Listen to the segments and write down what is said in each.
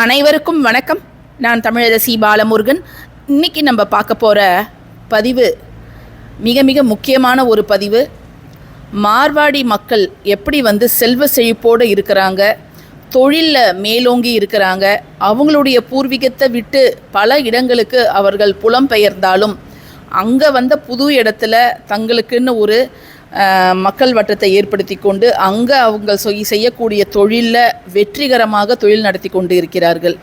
அனைவருக்கும் வணக்கம். நான் தமிழரசி பாலமுருகன். இன்னைக்கு நம்ம பார்க்க போகிற பதிவு மிக மிக முக்கியமான ஒரு பதிவு. மார்வாடி மக்கள் எப்படி வந்து செல்வ செழிப்போடு இருக்கிறாங்க தொழிலில் மேலோங்கி இருக்கிறாங்க அவங்களுடைய பூர்வீகத்தை விட்டு பல இடங்களுக்கு அவர்கள் புலம்பெயர்ந்தாலும் அங்கே வந்த புது இடத்துல தங்களுக்குன்னு ஒரு மக்கள் வட்டத்தை ஏற்படுத்தி கொண்டு அங்கே அவங்க சொய்- செய்யக்கூடிய தொழிலில் வெற்றிகரமாக தொழில் நடத்தி கொண்டு இருக்கிறார்கள்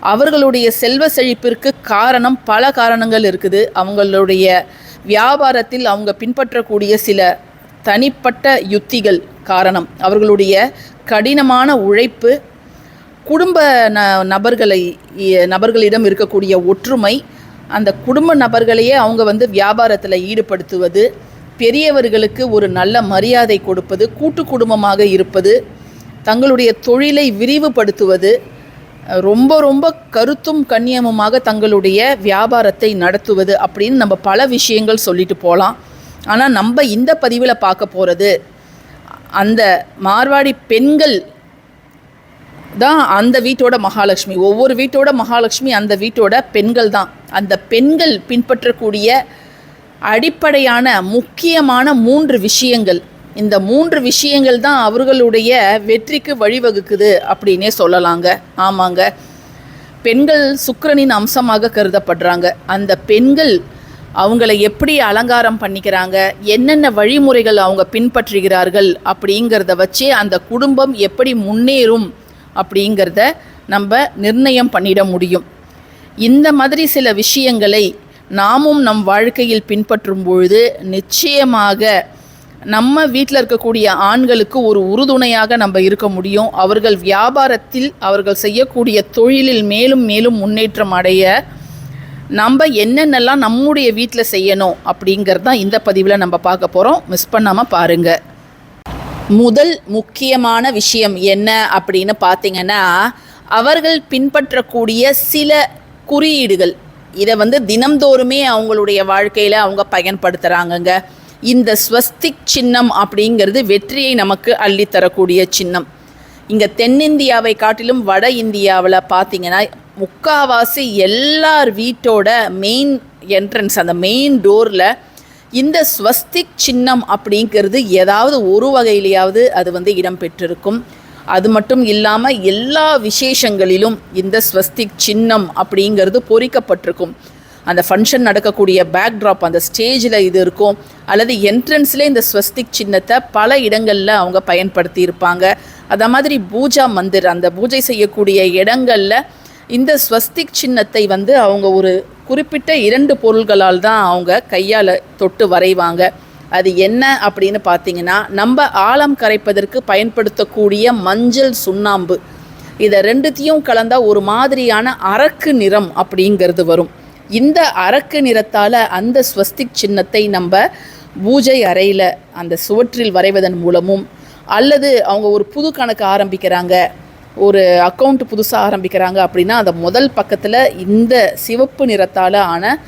அவர்களுடைய செல்வ செழிப்பிற்கு காரணம் பல காரணங்கள் இருக்குது. அவங்களுடைய வியாபாரத்தில் அவங்க பின்பற்றக்கூடிய சில தனிப்பட்ட யுத்திகள் காரணம். அவர்களுடைய கடினமான உழைப்பு குடும்ப ந நபர்களை நபர்களிடம் இருக்கக்கூடிய ஒற்றுமை அந்த குடும்ப நபர்களையே அவங்க வந்து வியாபாரத்தில் ஈடுபடுத்துவது பெரியவர்களுக்கு ஒரு நல்ல மரியாதை கொடுப்பது கூட்டு குடும்பமாக இருப்பது தங்களுடைய தொழிலை விரிவுபடுத்துவது ரொம்ப ரொம்ப கருத்தும் கண்ணியமுமாக தங்களுடைய வியாபாரத்தை நடத்துவது அப்படின்னு நம்ம பல விஷயங்கள் சொல்லிட்டு போகலாம் ஆனால் நம்ம இந்த பதிவில் பார்க்க போகிறது அந்த மார்வாடி பெண்கள் தான் அந்த வீட்டோட மகாலட்சுமி. ஒவ்வொரு வீட்டோட மகாலட்சுமி அந்த வீட்டோட பெண்கள் தான். அந்த பெண்கள் பின்பற்றக்கூடிய அடிப்படையான முக்கியமான மூன்று விஷயங்கள். இந்த மூன்று விஷயங்கள் தான் அவர்களுடைய வெற்றிக்கு வழிவகுக்குது அப்படின்னே சொல்லலாங்க. ஆமாங்க. பெண்கள் சுக்கிரனின் அம்சமாக கருதப்படுறாங்க. அந்த பெண்கள் அவங்கள எப்படி அலங்காரம் பண்ணிக்கிறாங்க என்னென்ன வழிமுறைகள் அவங்க பின்பற்றுகிறார்கள் அப்படிங்கிறத வச்சே அந்த குடும்பம் எப்படி முன்னேறும் அப்படிங்கிறத நம்ம நிர்ணயம் பண்ணிட முடியும். இந்த மாதிரி சில விஷயங்களை நாமும் நம் வாழ்க்கையில் பின்பற்றும் பொழுது நிச்சயமாக நம்ம வீட்டில் இருக்கக்கூடிய ஆண்களுக்கு ஒரு உறுதுணையாக நம்ம இருக்க முடியும். அவர்கள் வியாபாரத்தில் அவர்கள் செய்யக்கூடிய தொழிலில் மேலும் மேலும் முன்னேற்றம் அடைய நம்ம என்னென்னலாம் நம்முடைய வீட்டில் செய்யணும் அப்படிங்கிறது தான் இந்த பதிவில் நம்ம பார்க்க போகிறோம் மிஸ் பண்ணாமல் பாருங்கள் முதல் முக்கியமான விஷயம் என்ன அப்படின்னு பார்த்தீங்கன்னா அவர்கள் பின்பற்றக்கூடிய சில குறியீடுகள். இதை வந்து தினம்தோறுமே அவங்களுடைய வாழ்க்கையில் அவங்க பயன்படுத்துகிறாங்கங்க இந்த ஸ்வஸ்திக் சின்னம் அப்படிங்கிறது வெற்றியை நமக்கு அள்ளித்தரக்கூடிய சின்னம். இங்கே தென்னிந்தியாவை காட்டிலும் வட இந்தியாவில் பார்த்தீங்கன்னா முக்காவாசி எல்லார் வீட்டோட மெயின் என்ட்ரன்ஸ் அந்த மெயின் டோரில் இந்த ஸ்வஸ்திக் சின்னம் அப்படிங்கிறது ஏதாவது ஒரு வகையிலேயாவது அது வந்து இடம்பெற்றிருக்கும் அது மட்டும் இல்லாமல் எல்லா விசேஷங்களிலும் இந்த ஸ்வஸ்திக் சின்னம் அப்படிங்கிறது பொறிக்கப்பட்டிருக்கும். அந்த ஃபங்க்ஷன் நடக்கக்கூடிய பேக்ட்ராப் அந்த ஸ்டேஜில் இது இருக்கும். அல்லது என்ட்ரன்ஸ்லேயே இந்த ஸ்வஸ்திக் சின்னத்தை பல இடங்களில் அவங்க பயன்படுத்தி இருப்பாங்க அதே மாதிரி பூஜா மந்திர் அந்த பூஜை செய்யக்கூடிய இடங்களில் இந்த ஸ்வஸ்திக் சின்னத்தை வந்து அவங்க ஒரு குறிப்பிட்ட இரண்டு பொருள்களால் தான் அவங்க கையால் தொட்டு வரைவாங்க. அது என்ன அப்படின்னு பார்த்தீங்கன்னா நம்ம ஆழம் கரைப்பதற்கு பயன்படுத்தக்கூடிய மஞ்சள் சுண்ணாம்பு. இதை ரெண்டுத்தையும் கலந்தால் ஒரு மாதிரியான அரக்கு நிறம் அப்படிங்கிறது வரும். இந்த அரக்கு நிறத்தால் அந்த ஸ்வஸ்திக் சின்னத்தை நம்ம பூஜை அறையில் அந்த சுவற்றில் வரைவதன் மூலமும் அல்லது அவங்க ஒரு புது கணக்கு ஆரம்பிக்கிறாங்க ஒரு அக்கௌண்ட் புதுசாக ஆரம்பிக்கிறாங்க அப்படின்னா அந்த முதல் பக்கத்தில் இந்த சிவப்பு நிறத்தால் ஆன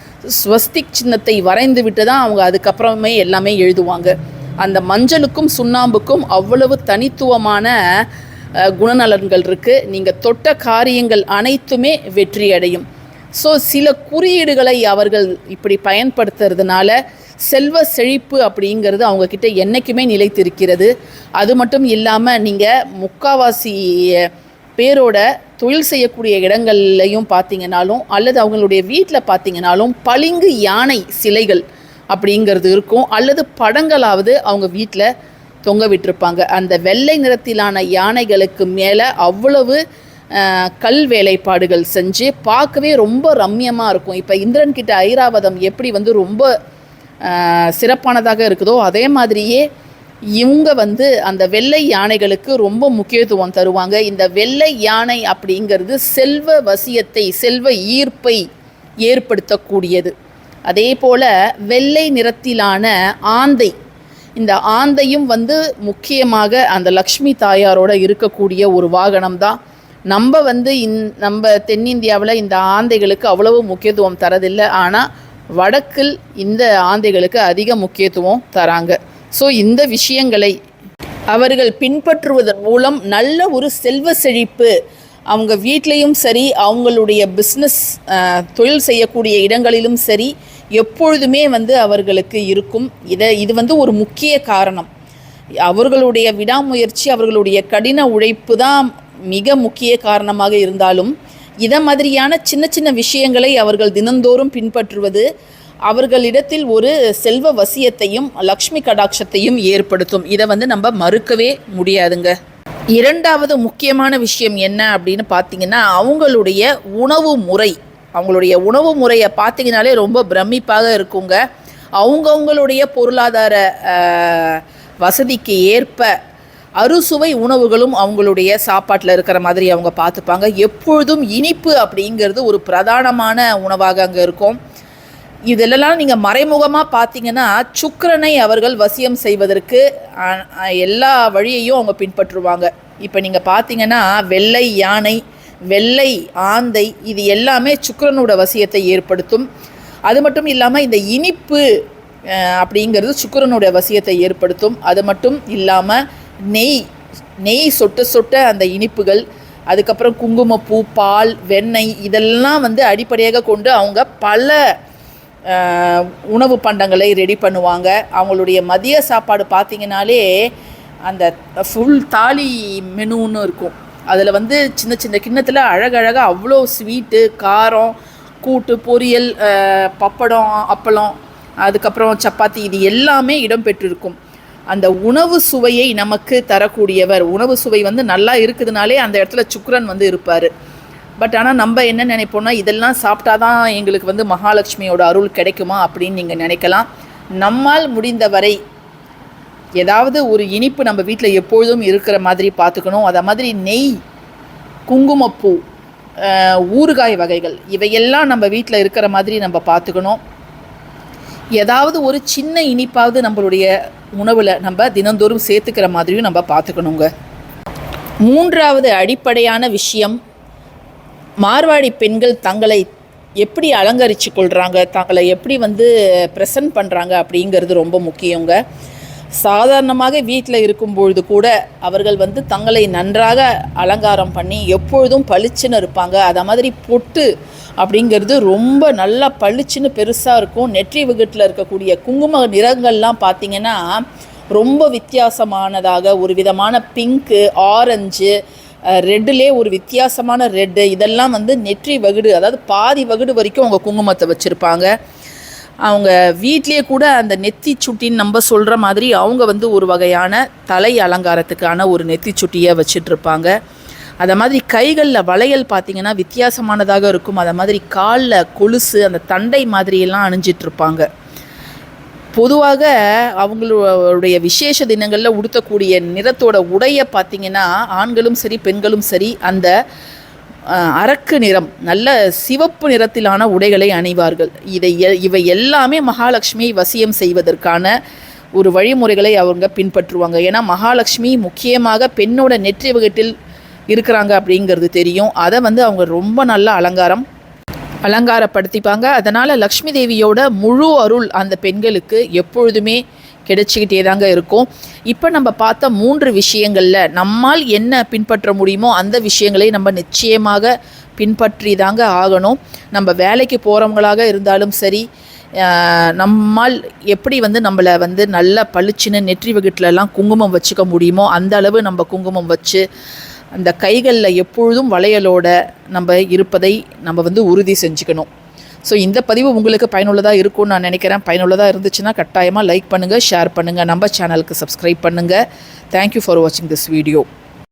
ஸ்வஸ்திக் சின்னத்தை வரைந்து விட்டு தான் அவங்க அதுக்கப்புறமே எல்லாமே எழுதுவாங்க. அந்த மஞ்சளுக்கும் சுண்ணாம்புக்கும் அவ்வளவு தனித்துவமான குணநலன்கள் இருக்குது நீங்கள் தொட்ட காரியங்கள் அனைத்துமே வெற்றி அடையும் ஸோ சில குறியீடுகளை அவர்கள் இப்படி பயன்படுத்துறதுனால செல்வ செழிப்பு அப்படிங்கிறது அவங்கக்கிட்ட என்றைக்குமே நிலைத்திருக்கிறது. அது மட்டும் இல்லாமல் நீங்கள் முக்காவாசி பேரோட தொழில் செய்யக்கூடிய இடங்கள்லையும் பார்த்தீங்கனாலும் அல்லது அவங்களுடைய வீட்டில் பார்த்தீங்கனாலும் பளிங்கு யானை சிலைகள் அப்படிங்கிறது இருக்கும். அல்லது படங்களாவது அவங்க வீட்டில் தொங்க விட்டுருப்பாங்க. அந்த வெள்ளை நிறத்திலான யானைகளுக்கு மேலே அவ்வளவு கல் வேலைப்பாடுகள் செஞ்சு பார்க்கவே ரொம்ப ரம்யமாக இருக்கும். இப்போ இந்திரன்கிட்ட ஐராவதம் எப்படி வந்து ரொம்ப சிறப்பானதாக இருக்குதோ அதே மாதிரியே இவங்க வந்து அந்த வெள்ளை யானைகளுக்கு ரொம்ப முக்கியத்துவம் தருவாங்க. இந்த வெள்ளை யானை அப்படிங்கிறது செல்வ வசியத்தை செல்வ ஈர்ப்பை ஏற்படுத்தக்கூடியது. அதே போல் வெள்ளை நிறத்திலான ஆந்தை இந்த ஆந்தையும் வந்து முக்கியமாக அந்த லக்ஷ்மி தாயாரோட இருக்கக்கூடிய ஒரு வாகனம் தான் நம்ம வந்து இந் நம்ம தென்னிந்தியாவில் இந்த ஆந்தைகளுக்கு அவ்வளவு முக்கியத்துவம் தரதில்லை. ஆனால் வடக்கில் இந்த ஆந்தைகளுக்கு அதிக முக்கியத்துவம் தராங்க. ஸோ இந்த விஷயங்களை அவர்கள் பின்பற்றுவதன் மூலம் நல்ல ஒரு செல்வ செழிப்பு அவங்க வீட்லேயும் சரி அவங்களுடைய பிஸ்னஸ் தொழில் செய்யக்கூடிய இடங்களிலும் சரி எப்பொழுதுமே வந்து அவர்களுக்கு இருக்கும். இதை இது வந்து ஒரு முக்கிய காரணம். அவர்களுடைய விடாமுயற்சி அவர்களுடைய கடின உழைப்பு தான் மிக முக்கிய காரணமாக இருந்தாலும் இதை மாதிரியான சின்ன சின்ன விஷயங்களை அவர்கள் தினந்தோறும் பின்பற்றுவது அவர்களிடத்தில் ஒரு செல்வ வசியத்தையும் லக்ஷ்மி கடாட்சத்தையும் ஏற்படுத்தும். இதை வந்து நம்ம மறுக்கவே முடியாதுங்க. இரண்டாவது முக்கியமான விஷயம் என்ன அப்படின்னு பார்த்தீங்கன்னா அவங்களுடைய உணவு முறை. அவங்களுடைய உணவு முறையை பார்த்தீங்கனாலே ரொம்ப பிரமிப்பாக இருக்குங்க. அவங்கவுங்களுடைய பொருளாதார வசதிக்கு ஏற்ப அறுசுவை உணவுகளும் அவங்களுடைய சாப்பாட்டில் இருக்கிற மாதிரி அவங்க பார்த்துப்பாங்க. எப்பொழுதும் இனிப்பு அப்படிங்கிறது ஒரு பிரதானமான உணவாக அங்கே இருக்கும். இதெல்லாம் நீங்கள் மறைமுகமாக பார்த்தீங்கன்னா சுக்கரனை அவர்கள் வசியம் செய்வதற்கு எல்லா வழியையும் அவங்க பின்பற்றுவாங்க. இப்போ நீங்கள் பார்த்தீங்கன்னா வெள்ளை யானை வெள்ளை ஆந்தை இது எல்லாமே சுக்கரனோட வசியத்தை ஏற்படுத்தும். அது மட்டும் இல்லாமல் இந்த இனிப்பு அப்படிங்கிறது சுக்கரனுடைய வசியத்தை ஏற்படுத்தும். அது மட்டும் இல்லாமல் நெய் நெய் சொட்ட சொட்ட அந்த இனிப்புகள் அதுக்கப்புறம் குங்குமப்பூ பால் வெண்ணெய் இதெல்லாம் வந்து அடிப்படையாக கொண்டு அவங்க பல உணவு பண்டங்களை ரெடி பண்ணுவாங்க. அவங்களுடைய மதிய சாப்பாடு பார்த்தீங்கனாலே அந்த ஃபுல் தாலி மெனுன்னு இருக்கும். அதில் வந்து சின்ன சின்ன கிண்ணத்தில் அழகழகாக அவ்வளோ ஸ்வீட்டு காரம் கூட்டு பொரியல் பப்படம் அப்பளம் அதுக்கப்புறம் சப்பாத்தி இது எல்லாமே இடம்பெற்றிருக்கும் அந்த உணவு சுவையை நமக்கு தரக்கூடியவர். உணவு சுவை வந்து நல்லா இருக்குதுனாலே அந்த இடத்துல சுக்ரன் வந்து இருப்பார். பட் ஆனால் நம்ம என்ன நினைப்போம்னா இதெல்லாம் சாப்பிட்டா தான் எங்களுக்கு வந்து மகாலட்சுமியோட அருள் கிடைக்குமா அப்படின்னு நீங்கள் நினைக்கலாம். நம்மால் முடிந்தவரை ஏதாவது ஒரு இனிப்பு நம்ம வீட்டில் எப்பொழுதும் இருக்கிற மாதிரி பார்த்துக்கணும். அதை மாதிரி நெய் குங்குமப்பூ ஊறுகாய் வகைகள் இவையெல்லாம் நம்ம வீட்டில் இருக்கிற மாதிரி நம்ம பார்த்துக்கணும். ஏதாவது ஒரு சின்ன இனிப்பாவது நம்மளுடைய உணவில் நம்ம தினந்தோறும் சேர்த்துக்கிற மாதிரியும் நம்ம பார்த்துக்கணுங்க. மூன்றாவது அடிப்படையான விஷயம் மார்வாடி பெண்கள் தங்களை எப்படி அலங்கரித்து கொள்கிறாங்க தங்களை எப்படி வந்து ப்ரெசன்ட் பண்ணுறாங்க அப்படிங்கிறது ரொம்ப முக்கியங்க. சாதாரணமாக வீட்டில் இருக்கும்பொழுது கூட அவர்கள் வந்து தங்களை நன்றாக அலங்காரம் பண்ணி எப்பொழுதும் பளிச்சுன்னு இருப்பாங்க. அதை மாதிரி பொட்டு அப்படிங்கிறது ரொம்ப நல்லா பளிச்சுன்னு பெருசாக இருக்கும். நெற்றி விகட்டில் இருக்கக்கூடிய குங்கும நிறங்கள்லாம் பார்த்திங்கன்னா ரொம்ப வித்தியாசமானதாக ஒரு விதமான பிங்க்கு ஆரஞ்சு ரெட்டுலே ஒரு வித்தியாசமான ரெட்டு. இதெல்லாம் வந்து நெற்றி வகுடு அதாவது பாதி வகுடு வரைக்கும் அவங்க குங்குமத்தை வச்சுருப்பாங்க. அவங்க வீட்லேயே கூட அந்த நெத்தி சுட்டின்னு நம்ம சொல்கிற மாதிரி அவங்க வந்து ஒரு வகையான தலை அலங்காரத்துக்கான ஒரு நெத்தி சுட்டியை வச்சிட்ருப்பாங்க. அதை மாதிரி கைகளில் வளையல் பார்த்திங்கன்னா வித்தியாசமானதாக இருக்கும். அதை மாதிரி காலில் கொலுசு அந்த தண்டை மாதிரியெல்லாம் அணிஞ்சிட்ருப்பாங்க. பொதுவாக அவங்களுடைய விசேஷ தினங்களில் உடுத்தக்கூடிய நிறத்தோட உடையை பார்த்திங்கன்னா ஆண்களும் சரி பெண்களும் சரி அந்த அரக்கு நிறம் நல்ல சிவப்பு நிறத்திலான உடைகளை அணிவார்கள். இதை எ- இவை எல்லாமே மகாலட்சுமியை வசியம் செய்வதற்கான ஒரு வழிமுறைகளை அவங்க பின்பற்றுவாங்க. ஏன்னா மகாலட்சுமி முக்கியமாக பெண்ணோட நெற்றி வகட்டில் இருக்கிறாங்க அப்படிங்கிறது தெரியும். அதை வந்து அவங்க ரொம்ப நல்ல அலங்காரம் அலங்காரப்படுத்திப்பாங்க. அதனால் லக்ஷ்மி தேவியோட முழு அருள் அந்த பெண்களுக்கு எப்பொழுதுமே கிடைச்சிக்கிட்டே தாங்க இருக்கும். இப்போ நம்ம பார்த்த மூன்று விஷயங்களில் நம்மால் என்ன பின்பற்ற முடியுமோ அந்த விஷயங்களை நம்ம நிச்சயமாக பின்பற்றி தாங்க ஆகணும். நம்ம வேலைக்கு போகிறவங்களாக இருந்தாலும் சரி நம்மால் எப்படி வந்து நம்மளை வந்து நல்ல பளிச்சுன்னு நெற்றி வகுட்டிலலாம் குங்குமம் வச்சுக்க முடியுமோ அந்த அளவு நம்ம குங்குமம் வச்சு அந்த கைகளில் எப்பொழுதும் வளையலோட நம்ம இருப்பதை நம்ம வந்து உறுதி செஞ்சுக்கணும். ஸோ இந்த பதிவு உங்களுக்கு பயனுள்ளதாக இருக்கும்னு நான் நினைக்கிறேன். பயனுள்ளதாக இருந்துச்சுன்னா கட்டாயமாக லைக் பண்ணுங்கள் ஷேர் பண்ணுங்கள் நம்ம சேனலுக்கு சப்ஸ்கிரைப் பண்ணுங்கள் தேங்க்யூ ஃபார் வாட்சிங் திஸ் வீடியோ